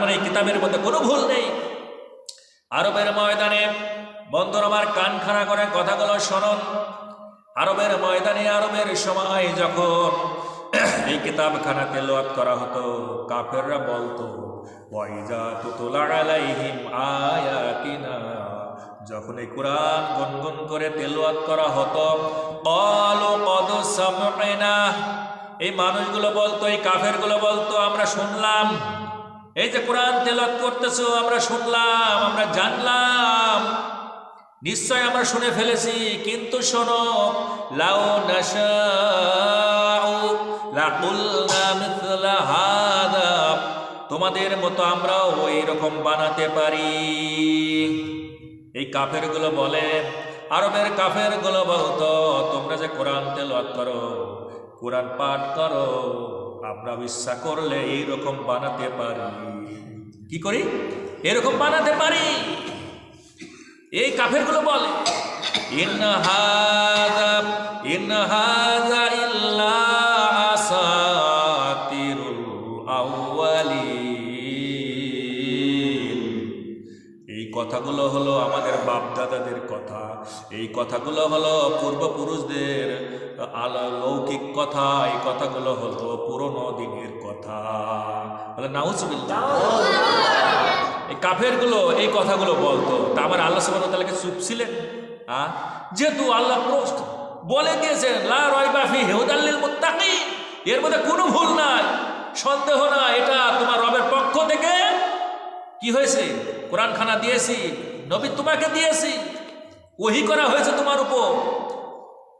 মানে এই কিতাবের মধ্যে কোনো ভুল নেই। আরবের ময়দানে বন্ধুর আমার কান খাড়া করে কথাগুলো শোনন আরবের ময়দানে আরবের সময় যখন এই কিতাবখানা তেলাওয়াত করা হতো, কাফেররা বলতো, ওয়াইজা তুতুলা আলাইহিম আয়াতিনা। যখন এই কোরআন গুনগুন করে তেলাওয়াত করা হতো ক্বালু কদ সামঈনা এই মানুষগুলো বলতো, এই কাফেরগুলো বলতো, আমরা শুনলাম এই যে কোরআন তেলাওয়াত করতেছো, আমরা শুনলাম, আমরা জানলাম। নিশ্চয় আমরা শুনে ফেলেছি, কিন্তু শোনো, লাউ তোমাদের মতো আমরাও ওই রকম বানাতে পারি। এই কাফেরগুলো বলে, আরবের কাফেরগুলো বলতো, তোমরা যে কোরআন তেলাওয়াত করো, কোরআন পাঠ করো আমরা বিশ্বাস করলে এইরকম বানাতে পারি। কি করি? এরকম বানাতে পারি? এই কাফেরগুলো বলে ইন ইন হাযা ইল্লা এই কথাগুলো হলো আমাদের বাপ দাদাদের কথা। এই কথাগুলো হলো পূর্বপুরুষদের আলা লৌকিক কথা, এই কথাগুলো হলো পুরনো দিনের কথা। বলে, নাউজুবিল্লাহ। এই কাফেরগুলো এই কথাগুলো বলতো। তা আমার আল্লাহ সুবহানাহু ওয়া তাআলাকে চুপ ছিলেন? হ্যাঁ যেহেতু আল্লাহ প্রশ্ন, বলে দিয়েছেন লা রয়বা ফি হুদাল্লিল মুত্তাকিন। এর মধ্যে কোনো ভুল নাই, সন্দেহ না এটা তোমার রবের পক্ষ থেকে। কি হয়েছে? কোরআন খানা দিয়েছি, নবী তোমাকে দিয়েছি, ওহি করা হয়েছে তোমার উপর কুল ইন্নামা উনযিরুকুম বিল ওয়াহি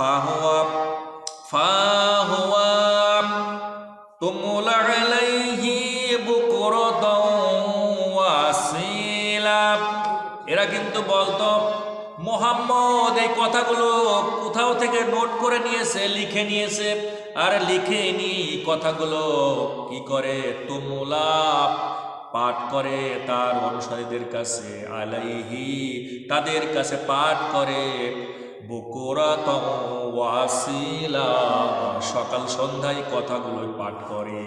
ফাহুয়া ফাহুয়া, তুমুলা আলাইহি বুকরাতাও ওয়াসিলা। এরা কিন্তু বলতো, মোহাম্মদ, এই কথাগুলো কোথাও থেকে নোট করে নিয়েছে, লিখে নিয়েছে। আর লিখে নি কথাগুলো কি করে? তুমুলাপ পাঠ করে তার অনুসারীদের কাছে, আলাইহি তাদের কাছে পাঠ করে। ওয়াসিলা। সকাল সন্ধ্যায় কথাগুলো পাঠ করে।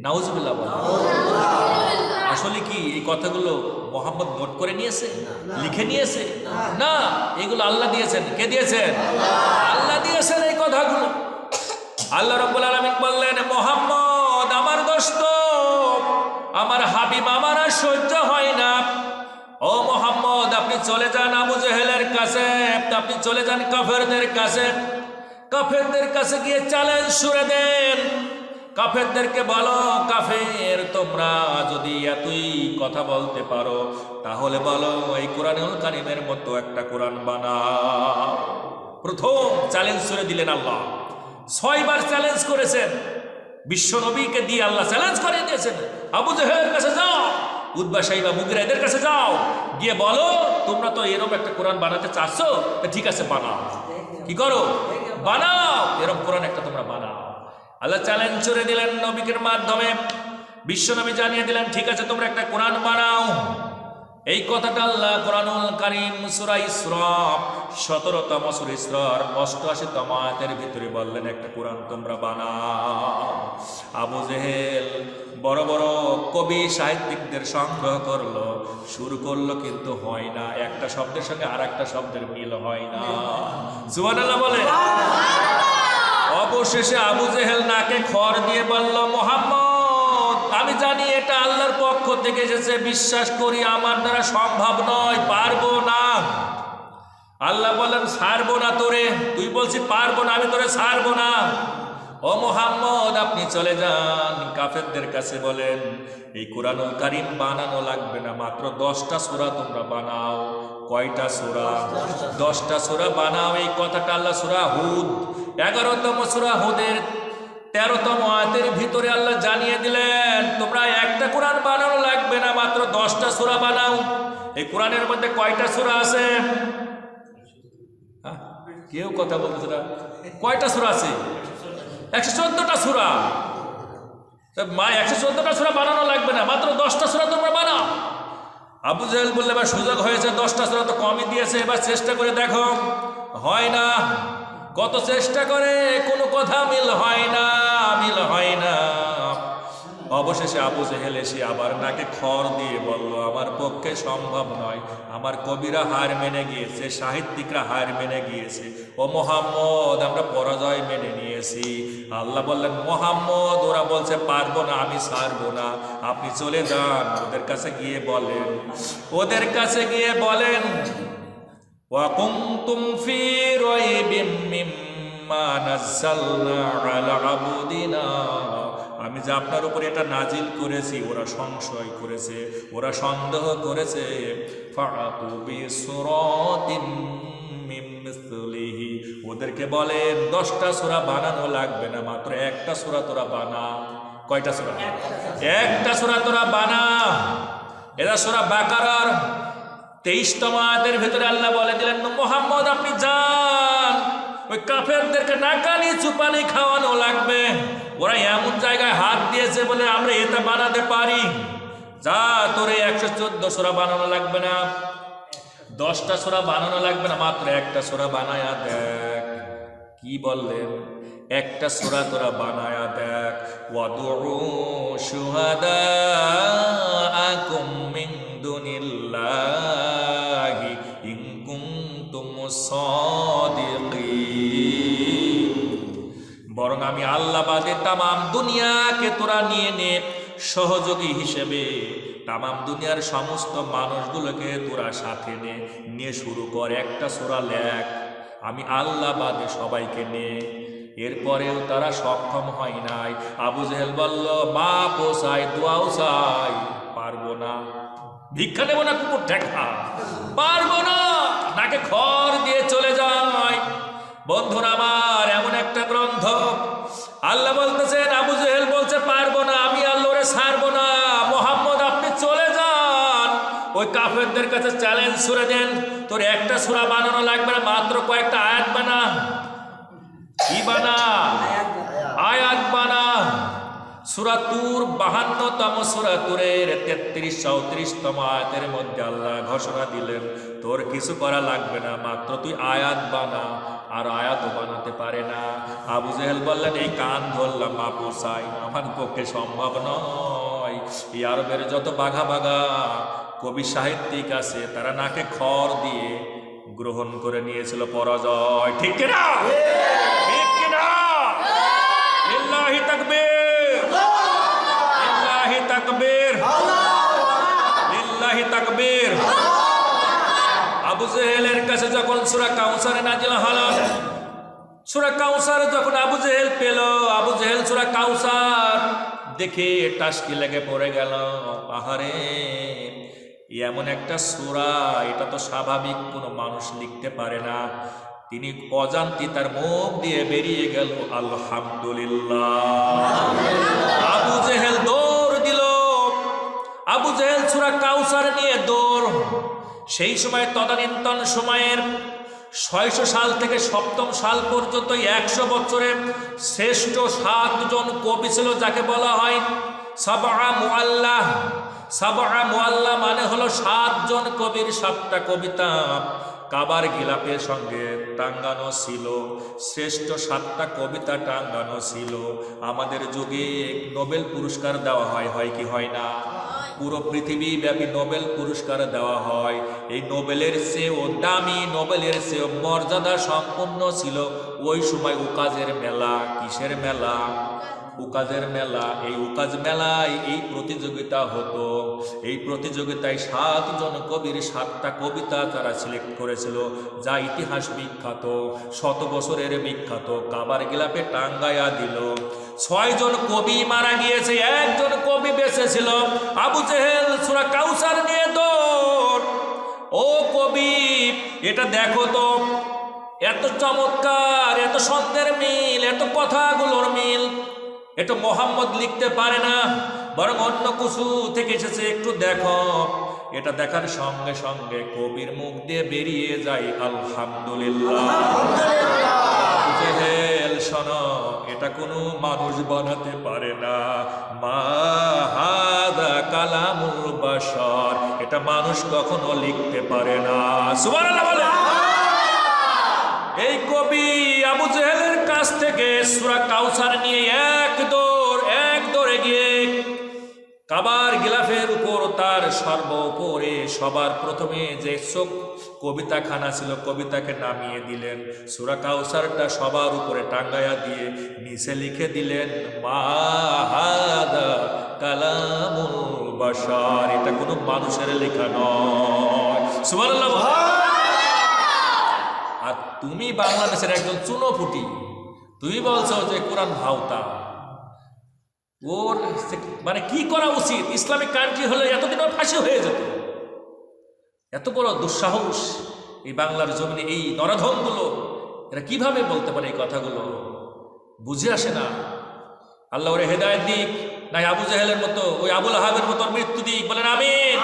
নাউজবিল্লা বলে। আসলে কি এই কথাগুলো মোহাম্মদ নোট করে নিয়েছে? লিখে নিয়েছে? না, এগুলো আল্লাহ দিয়েছেন। কে দিয়েছেন? আল্লাহ। দিয়েছেন এই কথাগুলো। আল্লাহ রব্বুল আলম বললেন চলে যান আবু জেহেলের কাছে, আপনি চলে যান কাফেরদের কাছে। কাফেরদের কাছে গিয়ে চ্যালেঞ্জ সুরে দেন। কাফেরদেরকে বলো, কাফের, তোমরা যদি এতই কথা বলতে পারো, তাহলে বলো, এই কোরআনুল কারিমের মতো একটা কোরআন বানাও। প্রথম চ্যালেঞ্জ করে দিলেন আল্লাহ। ছয়বার চ্যালেঞ্জ করেছেন। বিশ্ব নবীকে দিয়ে আল্লাহ চ্যালেঞ্জ করে দিয়েছেন। আবু জেহেলের কাছে যাও। উদ্বা সাহিবা মুগিরা এদের কাছে যাও। গিয়ে বলো, তোমরা তো এরকম একটা কোরআন বানাতে চাচ্ছ ঠিক আছে, বানাও। কি করো? বানাও। এরকম কোরআন একটা তোমরা বানাও। আল্লাহ চ্যালেঞ্জ করে দিলেন নবীকের মাধ্যমে। বিশ্বনবী জানিয়ে দিলেন, ঠিক আছে, তোমরা একটা কোরআন বানাও। এই কথাটা আল্লাহ কোরআনুল কারিম সূরা ইসরা সতেরোতম সূরা ইসরার অষ্টআশিতম আয়াতের ভিতরে বললেন, একটা কোরআন তোমরা বানাও। আবু জেহেল বড় বড় কবি সাহিত্যিকদের সংগ্রহ করল, শুরু করল কিন্তু হয় না। একটা শব্দের সঙ্গে আর একটা শব্দের মিল হয় না। সুবহানাল্লাহ বলে অবশেষে আবু জেহেল নাকে খড় দিয়ে বলল, মোহাম্মদ, আমি জানি এটা আল্লাহর পক্ষ থেকে এসেছে। বিশ্বাস করি, আমার দ্বারা সম্ভব নয়, পারব না। আল্লাহ বলেন সারবো না তোরে। তুই বলছি পারব না, আমি তোরে সারবো না। ও মোহাম্মদ, আপনি চলে যান। কাফেরদের কাছে বলেন, এই কোরআনুল কারিম বানানো লাগবে না। মাত্র দশটা সূরা তোমরা বানাও। কয়টা সূরা? দশটা সূরা বানাও। এই কথাটা আল্লাহ সূরা হুদ, এগারোতম সূরা হুদের তেরোতম আয়াতের ভিতরে আল্লাহ জানিয়ে দিলেন, তোমরা একটা কোরআন বানানো লাগবে না, মাত্র দশটা সূরা বানাও। এই কোরআনের মধ্যে কয়টা সূরা আছে? কেউ কথা বলতেছে না। কয়টা সূরা আছে? একশো চোদ্দটা সূরা। মা, একশো চোদ্দটা সূরা বানানো লাগবে না। মাত্র দশটা সূরা তোমরা বানাও। আবু জাহেল বললে এবার সুযোগ হয়েছে, দশটা সূরা তো কমই দিয়েছে। এবার চেষ্টা করে দেখো। হয় না। কত চেষ্টা করে, কোনো কথা মিল হয় না, মিল হয় না। অবশেষে আবু জেহেল এসে আবার নাকে খড় দিয়ে বলল আমার পক্ষে সম্ভব নয় আমার কবিরা হার মেনে গিয়েছে সাহিত্যিকরা হার মেনে গিয়েছে ও মোহাম্মদ আমরা পরাজয় মেনে নিয়েছি আল্লাহ বললেন মোহাম্মদ ওরা বলছে পারবো না আমি ছাড়বো না আপনি চলে যান ওদের কাছে গিয়ে বলেন ওদের কাছে গিয়ে বলেন وكنتم في ريب مما نزلنا على عبدنا আমি যে আপনার উপরে এটা নাজিল করেছি, ওরা সংশয় করেছে, ওরা সন্দেহ করেছে। ওদেরকে বলেন, দশটা সোরা বানানো লাগবে না, মাত্র একটা সোরা তোরা বানা। কয়টা সোরা? একটা সোরা তোরা বানা। এরা সোরা বাকারার তেইশতম আয়াতের ভেতরে আল্লাহ বলে দিলেন মোহাম্মদ, আপনি যান ওই কাফেরদেরকে নাকানি চুপানি খাওয়ানো লাগবে। ওরা এমন জায়গায় হাত দিয়েছে বলে আমরা এটা বানাতে পারি। যা তোরে একশো চোদ্দ সোরা বানানো লাগবে না। দশটা সোরা বানানো লাগবে না, মাত্র একটা সোরা বানায়া দেখ। কি বললেন? একটা সোরা তোরা বানায়া দেখ। ওয়াদুউ শুহাদাআকুম মিন দুনিল্লাহি ইন কুনতুম আমি আল্লাহ বাদে তামাম দুনিয়াকে তোরা নিয়ে নে সহযোগী হিসেবে। তামাম দুনিয়ার সমস্ত মানুষগুলোকে তোরা সাথে নে। নিয়ে শুরু কর একটা সোরা লেখ আমি আল্লাহ বাদে সবাইকে নে। এরপরেও তারা সক্ষম হয় নাই। আবু জেহেল বলল, মা পোসাই দোয়াও চাই। পারব না। ভিক্ষা নেব না কুকুর ঠেকা পারব না। নাকে খড় দিয়ে বন্ধুরা আমার, এমন একটা গ্রন্থ। আল্লাহ বলতেছেন, আবু জেহেল বলছে, পারব না, আমি আল্লাহরে ছাড়বো না। মোহাম্মদ, আপনি চলে যান। ওই কাফেরদের কাছে চ্যালেঞ্জ ছুড়ে দেন। তোর একটা সুরা বানানো লাগবে না, মাত্র কয়েকটা আয়াত বানা। কি বানা? আয়াত বানা। সুরাতুর বাহান্নতম সুরাতুরের তেত্রিশ, চৌত্রিশতম আয়াতের মধ্যে আল্লাহ ঘোষণা দিলেন, তোর কিছু করা লাগবে না, মাত্র তুই আয়াত বানা। আর আয়াত বানাতে পারে না। আবু জেহেল বললেন, এই কান ধরলাম মা সাই, আমার পক্ষে সম্ভব নয়। এই আরবের যত বাঘা বাঘা, কবি সাহিত্যিক আছে, তারা নাকে খড় দিয়ে গ্রহণ করে নিয়েছিল পরাজয়। ঠিক কিনা? আবু জেহেলের কাছে যখন সুরা কাউসারে নাজিল হলো, সুরা কাউসার যখন আবু জেহেল পেল, আবু জেহেল সুরা কাউসার দেখে টাসকি লেগে পড়ে গেল। পাহাড়ে, এমন একটা সূরা, এটা তো স্বাভাবিক, কোনো মানুষ লিখতে পারে না। তিনি অজান্তি তার মুখ দিয়ে বেরিয়ে গেল, আলহামদুলিল্লাহ। আবু জেহেল দৌড় দিল। আবু জেহেল সুরা কাউসার নিয়ে দৌড় সেই সময় তদানীন্তন সময়ের ছয়শো সাল থেকে সপ্তম সাল পর্যন্ত একশো বছরে শ্রেষ্ঠ সাতজন কবি ছিল যাকে বলা হয় সাবা মুআল্লাহ। সাবা মুআল্লাহ মানে হলো সাতজন কবির সাতটা কবিতা। কাবার গিলাপের সঙ্গে টাঙ্গানো ছিল, শ্রেষ্ঠ সাতটা কবিতা টাঙ্গানো ছিল। আমাদের যুগে নোবেল পুরস্কার দেওয়া হয় হয় কি হয় না? পুরো পৃথিবী ব্যাপী নোবেল পুরস্কার দেওয়া হয়। এই নোবেলের চেয়েও দামি, নোবেলের চেয়েও মর্যাদা সম্পূর্ণ ছিল ওই সময় উকাজের মেলা। কিসের মেলা? উকাজের মেলা। এই উকাজ মেলায় এই প্রতিযোগিতা হতো। এই প্রতিযোগিতায় সাতজন কবির সাতটা কবিতা তারা সিলেক্ট করেছিল, যা ইতিহাস বিখ্যাত, শত বছরের বিখ্যাত। কাবার গিলাপে টাঙ্গাইয়া দিল। ছয়জন কবি মারা গিয়েছে একজন কবি বেঁচে ছিল আবু জেহেল সুরা কাউসার নিয়ে দৌড়। ও কবি এটা দেখো তো এত চমৎকার এত শব্দের মিল এত কথাগুলোর মিল। এটা মোহাম্মদ লিখতে পারে না বরং অন্য কিছু থেকে এসেছে একটু দেখো। এটা দেখার সঙ্গে সঙ্গে কবির মুখ দিয়ে বেরিয়ে যায় আলহামদুলিল্লাহ। শোনো, এটা কোনো মানুষ বানাতে পারে না। মা হাদা বাশার, এটা মানুষ কখনো লিখতে পারে না। এই কবি আবু জেহেলের কাছ থেকে সূরা কাউসার নিয়ে এক দৌড়, এক দৌড়ে গিয়ে কাবার গিলাফের উপর তার সর্ব উপরে সবার প্রথমে যে চোখ কবিতাখানা ছিল, কবিতাকে নামিয়ে দিলেন। সুরা কাউসারটা সবার উপরে টাঙ্গায়া দিয়ে নিচে লিখে দিলেন মাহাদা বাশার। এটা কোনো মানুষের লেখা নয়। আর তুমি বাংলাদেশের একজন চুনোপুটি তুমি বলছো যে কোরআন ভাওতা। ওর মানে কি করা উচিত? ইসলামিক কান্ট্রি হলে এতদিন ওর ফাঁসি হয়ে যেত। এত বড় দুঃসাহস এই বাংলার জমিনে, এই নরাধমগুলো এরা কীভাবে বলতে পারে এই কথাগুলো? বুঝে আসে না। আল্লাহ ওরে হেদায়ত দিক, নাই আবু জাহেলের মতো, ওই আবুল আহাবের মতো মৃত্যু দিক, বলেন আমিন।